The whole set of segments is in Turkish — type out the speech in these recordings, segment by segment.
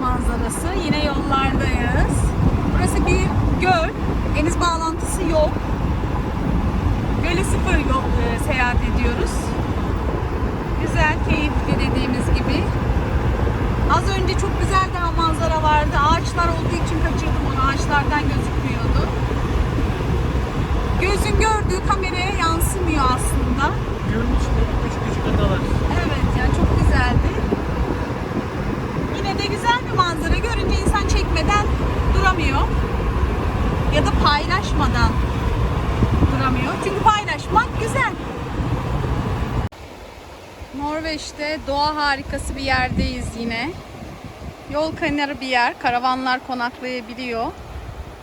manzarası. Yine yollardayız. Burası bir göl. Deniz bağlantısı yok. Göle sıfır yol, e, seyahat ediyoruz. Güzel, keyifli dediğimiz gibi. Az önce çok güzel daha manzara vardı. Ağaçlar olduğu için kaçırdım onu. Ağaçlardan gözükmüyordu. Gözün gördüğü kameraya yansımıyor aslında. İçinde küçük küçük adalar. Evet yani çok güzeldi. De güzel bir manzara görünce insan çekmeden duramıyor. Ya da paylaşmadan duramıyor. Çünkü paylaşmak güzel. Norveç'te doğa harikası bir yerdeyiz yine. Yol kenarı bir yer. Karavanlar konaklayabiliyor.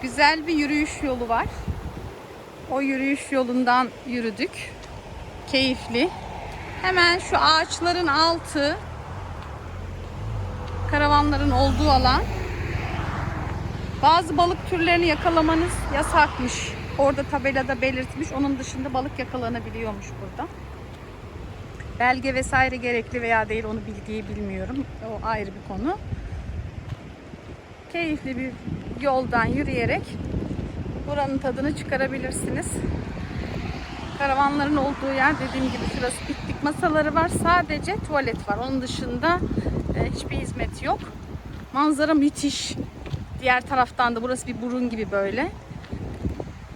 Güzel bir yürüyüş yolu var. O yürüyüş yolundan yürüdük. Keyifli. Hemen şu ağaçların altı karavanların olduğu alan. Bazı balık türlerini yakalamanız yasakmış. Orada tabelada belirtmiş. Onun dışında balık yakalanabiliyormuş burada. Belge vesaire gerekli veya değil onu bilgiyi bilmiyorum. O ayrı bir konu. Keyifli bir yoldan yürüyerek buranın tadını çıkarabilirsiniz. Karavanların olduğu yer dediğim gibi şurası masaları var. Sadece tuvalet var. Onun dışında e, hiçbir hizmet yok. Manzara müthiş. Diğer taraftan da burası bir burun gibi böyle.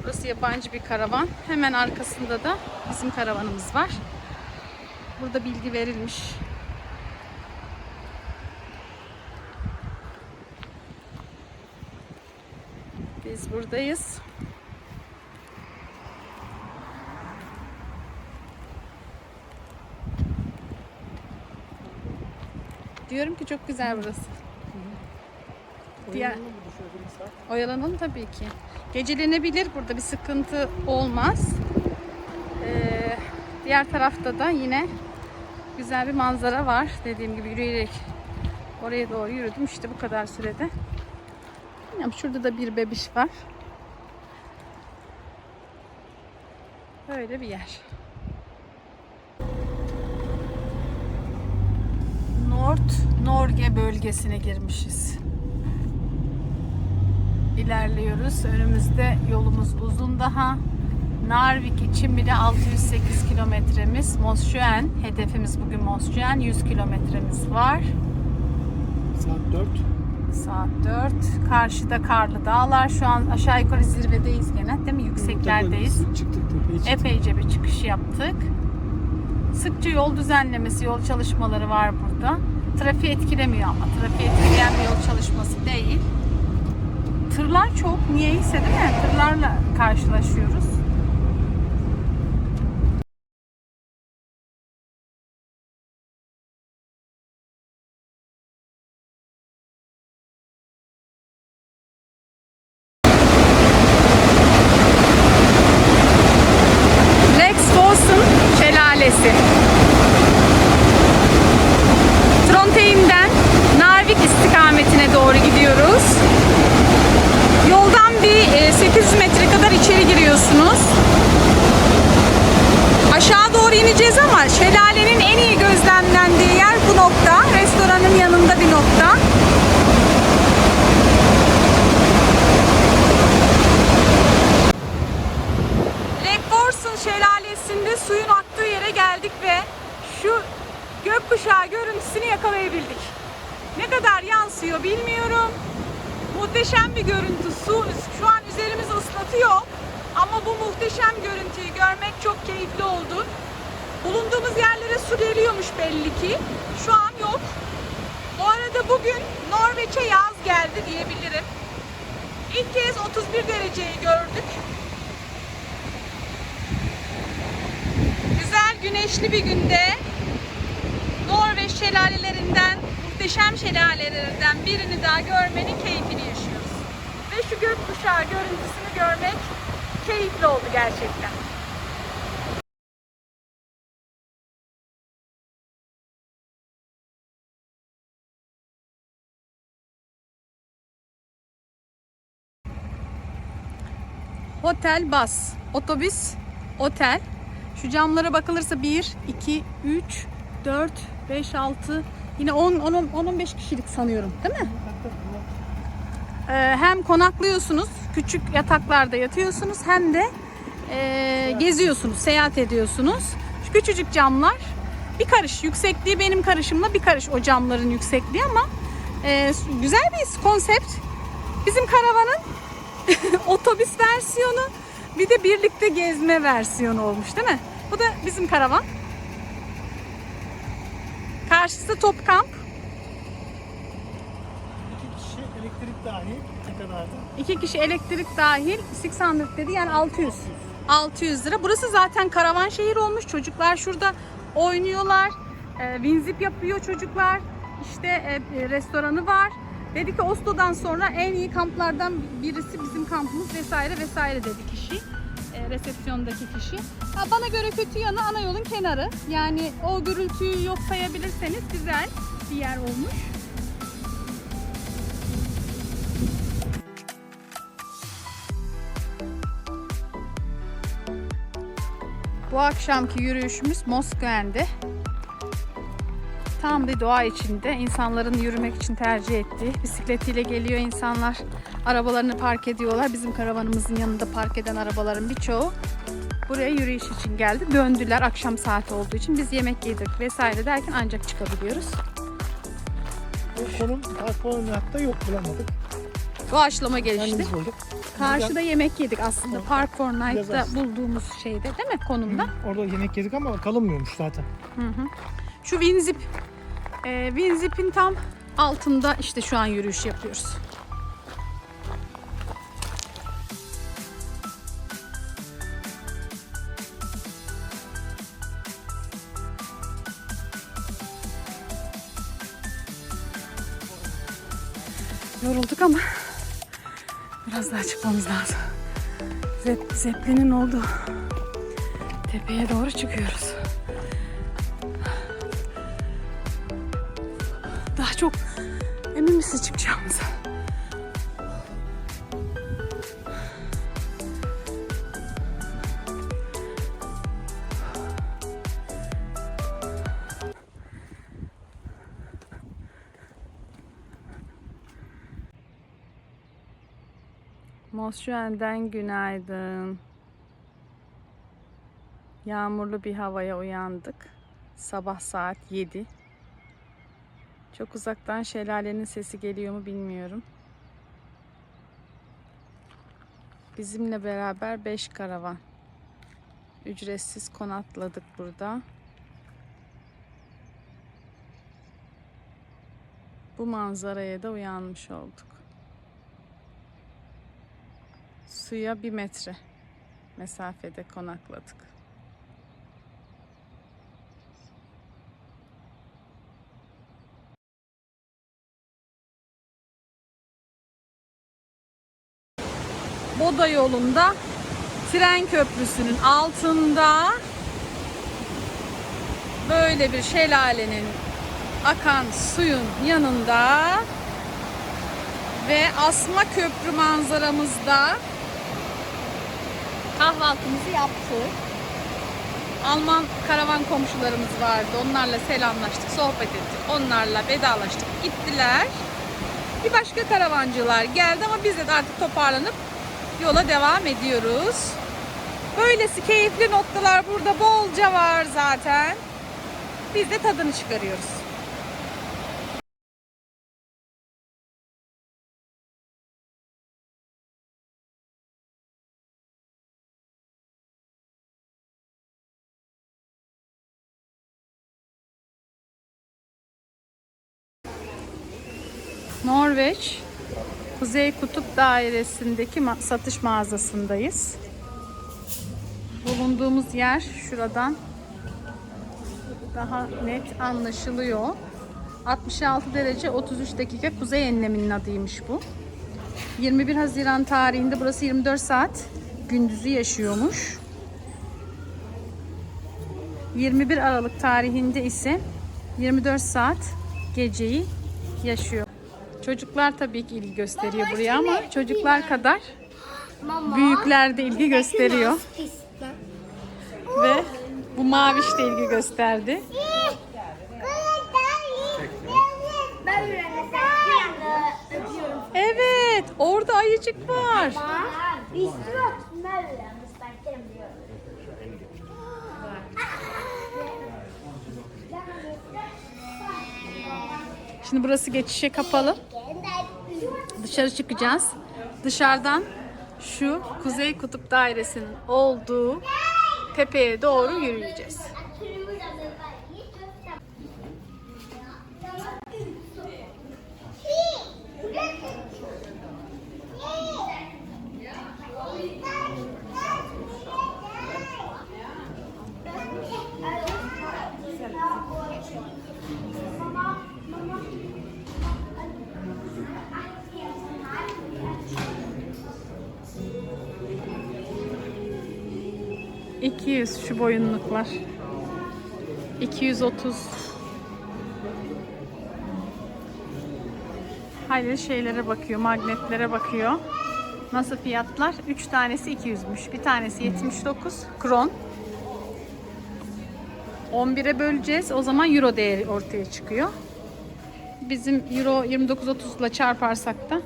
Burası yabancı bir karavan. Hemen arkasında da bizim karavanımız var. Burada bilgi verilmiş. Biz buradayız. Diyorum ki çok güzel burası. Diğer-? Oyalanalım tabii ki. Gecelenebilir burada bir sıkıntı olmaz. Ee, diğer tarafta da yine güzel bir manzara var. Dediğim gibi yürüyerek oraya doğru yürüdüm. İşte bu kadar sürede. Ya şurada da bir bebiş var. Böyle bir yer. North Norge bölgesine girmişiz. İlerliyoruz. Önümüzde yolumuz uzun daha. Narvik için bile 608 kilometremiz. Mosjøen hedefimiz bugün Mosjøen 100 kilometremiz var. Saat 4. Saat 4. Karşıda karlı dağlar. Şu an aşağı yukarı zirvedeyiz gene değil mi? Yükseklerdeyiz. Çıktık tepeye. Epeyce bir çıkış yaptık. Sıkça yol düzenlemesi, yol çalışmaları var burada. Trafiği etkilemiyor ama. Trafiği etkileyen bir yol çalışması değil. Tırlar çok. Niyeyse değil mi? Tırlarla karşılaşıyoruz. Lex Fosen Şelalesi. Trondheim'den Narvik istikametine doğru gidiyoruz. Yoldan bir e, 800 metre kadar içeri giriyorsunuz. Aşağı doğru ineceğiz ama şelalenin en iyi gözlemlendiği yer bu nokta. Restoranın yanında bir nokta. Lekborsun şelalesinde suyun aktığı yere geldik ve şu gökkuşağı görüntüsünü yakalayabildik. Ne kadar yansıyor bilmiyorum. Muhteşem bir görüntü. Su şu an üzerimizi ıslatıyor. Ama bu muhteşem görüntüyü görmek çok keyifli oldu. Bulunduğumuz yerlere su geliyormuş belli ki. Şu an yok. Bu arada bugün Norveç'e yaz geldi diyebilirim. İlk kez 31 dereceyi gördük. Güzel güneşli bir günde Norveç şelalelerinden, muhteşem şelalelerinden birini daha görmenin keyfini yaşıyoruz. Ve şu gökkuşağı görüntüsünü görmek keyifli oldu gerçekten. Hotel bas. Otobüs, otel. Şu camlara bakılırsa 1, 2, 3, 4, 5, 6, Yine 10 10 15 kişilik sanıyorum, değil mi? Ee, hem konaklıyorsunuz, küçük yataklarda yatıyorsunuz hem de e, geziyorsunuz, seyahat ediyorsunuz. Şu küçücük camlar bir karış yüksekliği benim karışımla bir karış o camların yüksekliği ama e, güzel bir konsept. Bizim karavanın otobüs versiyonu bir de birlikte gezme versiyonu olmuş değil mi? Bu da bizim karavan. Karşısı top kamp. İki kişi elektrik dahil ne kadardı? İki kişi elektrik dahil 600 dedi yani 600. 600 lira. Burası zaten karavan şehir olmuş. Çocuklar şurada oynuyorlar. E, winzip yapıyor çocuklar. İşte e, e, restoranı var. Dedi ki Oslo'dan sonra en iyi kamplardan birisi bizim kampımız vesaire vesaire dedi kişi. E, resepsiyondaki kişi. Ha, bana göre kötü yanı ana yolun kenarı. Yani o gürültüyü yok sayabilirseniz güzel bir yer olmuş. Bu akşamki yürüyüşümüz Moskven'de. Tam bir doğa içinde insanların yürümek için tercih ettiği. Bisikletiyle geliyor insanlar. Arabalarını park ediyorlar. Bizim karavanımızın yanında park eden arabaların birçoğu buraya yürüyüş için geldi. Döndüler akşam saati olduğu için. Biz yemek yedik vesaire derken ancak çıkabiliyoruz. Bu konum Park yok bulamadık. Doğaçlama gelişti. Karşıda yemek yedik aslında. Park for Biraz Night'ta aslında. bulduğumuz şeyde değil mi konumda? Orada yemek yedik ama kalınmıyormuş zaten. Şu Winzip, e, Winzip'in tam altında işte şu an yürüyüş yapıyoruz. Yorulduk ama biraz daha çıkmamız lazım. Zep, Zeppelin'in olduğu tepeye doğru çıkıyoruz. Daha çok emin misin çıkacağımıza? Moskven'den günaydın. Yağmurlu bir havaya uyandık. Sabah saat 7. Çok uzaktan şelalenin sesi geliyor mu bilmiyorum. Bizimle beraber 5 karavan. Ücretsiz konakladık burada. Bu manzaraya da uyanmış olduk. Suya bir metre mesafede konakladık. Boda yolunda tren köprüsünün altında böyle bir şelalenin akan suyun yanında ve asma köprü manzaramızda kahvaltımızı yaptık. Alman karavan komşularımız vardı. Onlarla selamlaştık, sohbet ettik. Onlarla vedalaştık. Gittiler. Bir başka karavancılar geldi ama biz de artık toparlanıp yola devam ediyoruz. Böylesi keyifli noktalar burada bolca var zaten. Biz de tadını çıkarıyoruz. Norveç Kuzey Kutup Dairesi'ndeki satış mağazasındayız. Bulunduğumuz yer şuradan daha net anlaşılıyor. 66 derece 33 dakika kuzey enleminin adıymış bu. 21 Haziran tarihinde burası 24 saat gündüzü yaşıyormuş. 21 Aralık tarihinde ise 24 saat geceyi yaşıyor. Çocuklar tabii ki ilgi gösteriyor Baba, buraya ama şimdi- çocuklar kadar Mama. büyükler de ilgi gösteriyor. Ve bu maviş de ilgi gösterdi. Evet orada ayıcık var. Bak. Şimdi burası geçişe kapalı. Dışarı çıkacağız. Dışarıdan şu Kuzey Kutup Dairesi'nin olduğu tepeye doğru yürüyeceğiz. ...200 şu boyunluklar. 230. Hayır şeylere bakıyor, magnetlere bakıyor. Nasıl fiyatlar? 3 tanesi 200'müş. Bir tanesi 79 kron. 11'e böleceğiz. O zaman euro değeri ortaya çıkıyor. Bizim euro 29.30 ile çarparsak da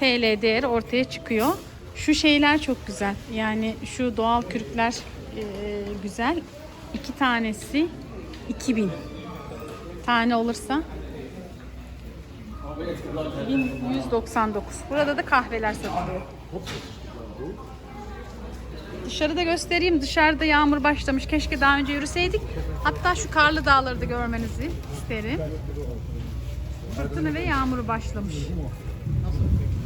TL değeri ortaya çıkıyor. Şu şeyler çok güzel. Yani şu doğal kürkler e, güzel. İki tanesi 2000 tane olursa 1199. Burada da kahveler satılıyor. Dışarıda göstereyim. Dışarıda yağmur başlamış. Keşke daha önce yürüseydik. Hatta şu karlı dağları da görmenizi isterim. Fırtına ve yağmuru başlamış.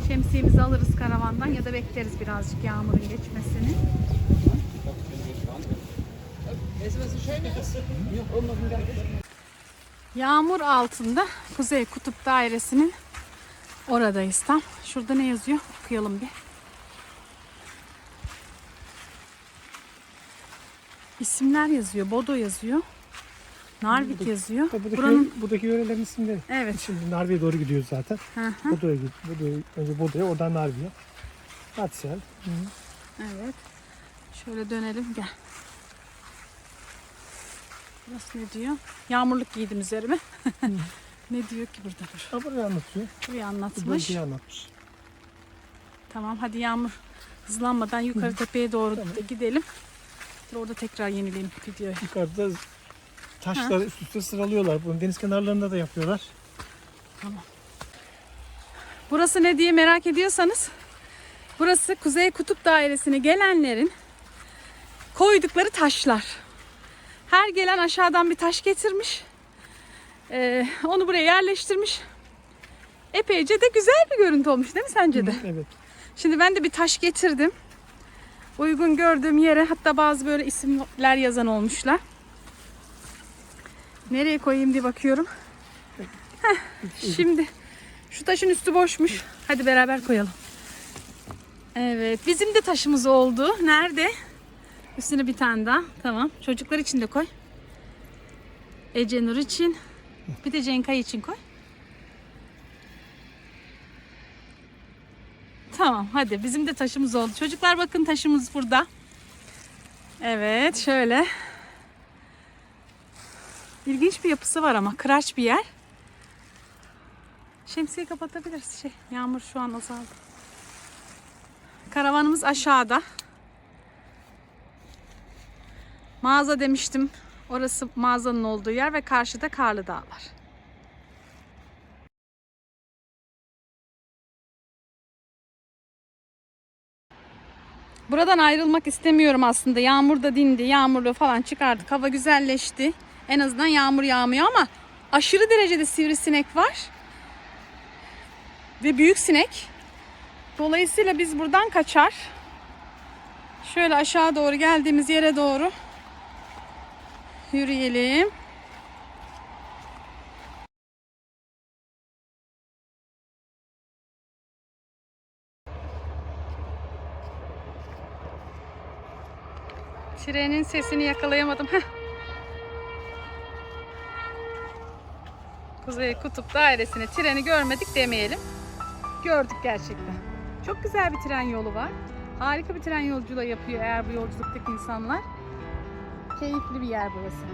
Şemsiyemizi alırız karavandan ya da bekleriz birazcık yağmurun geçmesini. Yağmur altında Kuzey Kutup Dairesi'nin oradayız tam. Şurada ne yazıyor? Okuyalım bir. İsimler yazıyor. Bodo yazıyor. Narvik yazıyor. Buradaki, Buranın buradaki yörelerin isimleri. Evet. Şimdi Narvi'ye doğru gidiyoruz zaten. Hı hı. Git. Bodo'ya, önce Bodo'ya oradan Narvi'ye. Hatsel. Evet. Şöyle dönelim gel. Burası ne diyor? Yağmurluk giydim üzerime. ne diyor ki burada dur. Ha burayı anlatıyor. Burayı Bu anlatmış. bölgeyi anlatmış. Tamam hadi yağmur hızlanmadan yukarı tepeye doğru da gidelim. Dur orada tekrar yenileyim videoyu. Yukarıda taşları üst üste sıralıyorlar. Bunu deniz kenarlarında da yapıyorlar. Burası ne diye merak ediyorsanız burası Kuzey Kutup Dairesi'ne gelenlerin koydukları taşlar. Her gelen aşağıdan bir taş getirmiş. Ee, onu buraya yerleştirmiş. Epeyce de güzel bir görüntü olmuş değil mi sence de? Evet. Şimdi ben de bir taş getirdim. Uygun gördüğüm yere hatta bazı böyle isimler yazan olmuşlar. Nereye koyayım diye bakıyorum. Heh, şimdi şu taşın üstü boşmuş. Hadi beraber koyalım. Evet bizim de taşımız oldu. Nerede? Üstüne bir tane daha. Tamam. Çocuklar için de koy. Ece Nur için. Bir de Cenkay için koy. Tamam hadi bizim de taşımız oldu. Çocuklar bakın taşımız burada. Evet şöyle. İlginç bir yapısı var ama kıraç bir yer. Şemsiyeyi kapatabiliriz. Şey, yağmur şu an azaldı. Karavanımız aşağıda. Mağaza demiştim. Orası mağazanın olduğu yer ve karşıda Karlı Dağlar. Buradan ayrılmak istemiyorum aslında. Yağmur da dindi. Yağmurlu falan çıkardık. Hava güzelleşti. En azından yağmur yağmıyor ama aşırı derecede sivrisinek var. Ve büyük sinek. Dolayısıyla biz buradan kaçar. Şöyle aşağı doğru geldiğimiz yere doğru yürüyelim. Trenin sesini yakalayamadım. Heh. Kuzey Kutup Dairesi'ne treni görmedik demeyelim. Gördük gerçekten. Çok güzel bir tren yolu var. Harika bir tren yolculuğu yapıyor eğer bu yolculuktaki insanlar. Keyifli bir yer burası.